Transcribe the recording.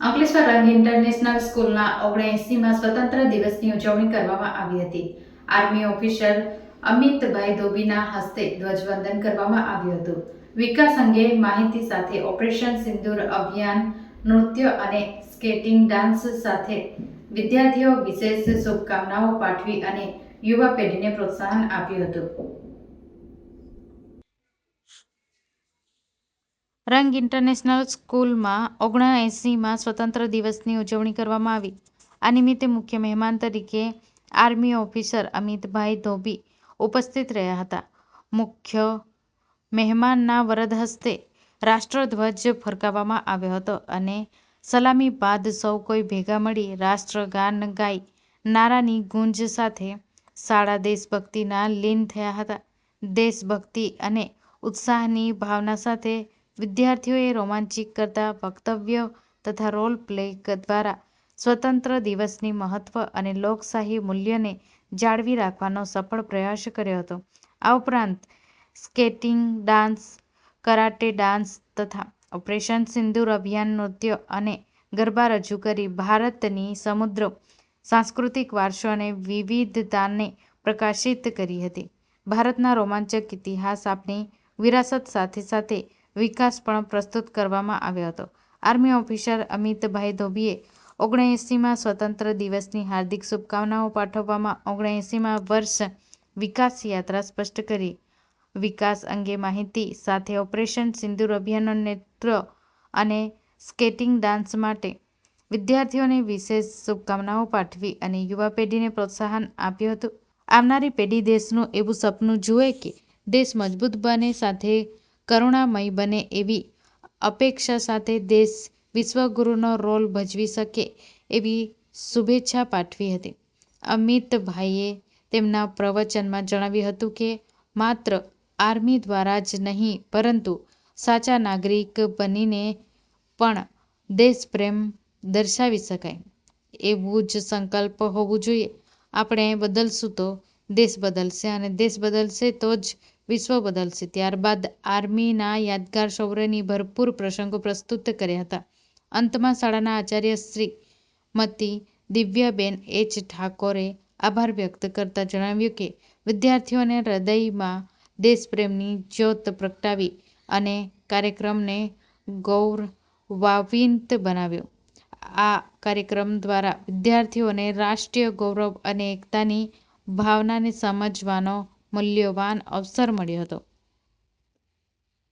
અંકલેશ્વર રંગ ઇન્ટરનેશનલ સ્કૂલના ઓગણએસીમાં સ્વતંત્ર દિવસની ઉજવણી કરવામાં આવી હતી. આર્મી ઓફિસર અમિતભાઈ ધોબીના હસ્તે ધ્વજવંદન કરવામાં આવ્યું હતું. વિકાસ અંગે માહિતી સાથે ઓપરેશન સિંદૂર અભિયાન, નૃત્ય અને સ્કેટિંગ ડાન્સ સાથે વિદ્યાર્થીઓ વિશેષ શુભકામનાઓ પાઠવી અને યુવા પેઢીને પ્રોત્સાહન આપ્યું હતું. રંગ ઇન્ટરનેશનલ સ્કૂલમાં ઓગણએંસીમાં સ્વતંત્ર દિવસની ઉજવણી કરવામાં આવી. આ નિમિત્તે મુખ્ય મહેમાન તરીકે આર્મી ઓફિસર અમિતભાઈ ધોબી ઉપસ્થિત રહ્યા હતા. મુખ્ય મહેમાનના વરદ હસ્તે રાષ્ટ્રધ્વજ ફરકાવવામાં આવ્યો હતો અને સલામી બાદ સૌ કોઈ ભેગા મળી રાષ્ટ્રગાન ગાઈ નારાની ગુંજ સાથે શાળા દેશભક્તિના લીન થયા હતા. દેશભક્તિ અને ઉત્સાહની ભાવના સાથે વિદ્યાર્થીઓએ રોમાંચિત કરતા વક્તવ્ય તથા રોલ પ્લે દ્વારા સ્વતંત્ર દિવસની મહત્વ અને લોકશાહી મૂલ્યને જાળવી રાખવાનો સફળ પ્રયાસ કર્યો હતો. આ ઉપરાંત સ્કેટિંગ, ડાન્સ, કરાટે ડાન્સ તથા ઓપરેશન સિંદૂર અભિયાન, નૃત્ય અને ગરબા રજૂ કરી ભારતની સમુદ્ર, સાંસ્કૃતિક વારસો અને વિવિધતાને પ્રકાશિત કરી હતી. ભારતના રોમાંચક ઇતિહાસ આપણી વિરાસત સાથે સાથે વિકાસ પણ પ્રસ્તુત કરવામાં આવ્યો હતો. આર્મી ઓફિસર અમિતભાઈ ધોબીએ ઓગણએંસીમાં સ્વતંત્ર દિવસની હાર્દિક શુભકામનાઓ પાઠવવામાં ઓગણએંસીમાં વર્ષ વિકાસ યાત્રા સ્પષ્ટ કરી. વિકાસ અંગે માહિતી સાથે ઓપરેશન સિંદૂર અભિયાન નેતૃત્વ અને સ્કેટિંગ ડાન્સ માટે વિદ્યાર્થીઓને વિશેષ શુભકામનાઓ પાઠવી અને યુવા પેઢીને પ્રોત્સાહન આપ્યું હતું. આવનારી પેઢી દેશનું એવું સપનું જુએ કે દેશ મજબૂત બને સાથે કરુણામય બને એવી અપેક્ષા સાથે દેશ વિશ્વગુરુનો રોલ ભજવી શકે એવી શુભેચ્છા પાઠવી હતી. અમિતભાઈએ તેમના પ્રવચનમાં જણાવ્યું હતું કે, માત્ર આર્મી દ્વારા જ નહીં, પરંતુ સાચા નાગરિક બનીને પણ દેશપ્રેમ દર્શાવી શકાય. એવું જ સંકલ્પ હોવું જોઈએ. આપણે બદલશું તો દેશ બદલશે અને દેશ બદલશે તો જ વિશ્વ બદલશે ત્યારબાદ આર્મીના યાદગાર શૌર્યની ભરપૂર પ્રસંગો પ્રસ્તુત કર્યા હતા. અંતમાં શાળાના આચાર્ય શ્રી મતી દિવ્યાબેન એચ ઠાકોરે આભાર વ્યક્ત કરતા જણાવ્યું કે, વિદ્યાર્થીઓને હૃદયમાં દેશપ્રેમની જ્યોત પ્રગટાવી અને કાર્યક્રમને ગૌરવાવિંત બનાવ્યો. આ કાર્યક્રમ દ્વારા વિદ્યાર્થીઓને રાષ્ટ્રીય ગૌરવ અને એકતાની ભાવનાને સમજવાનો મૂલ્યવાન અવસર મળ્યો હતો.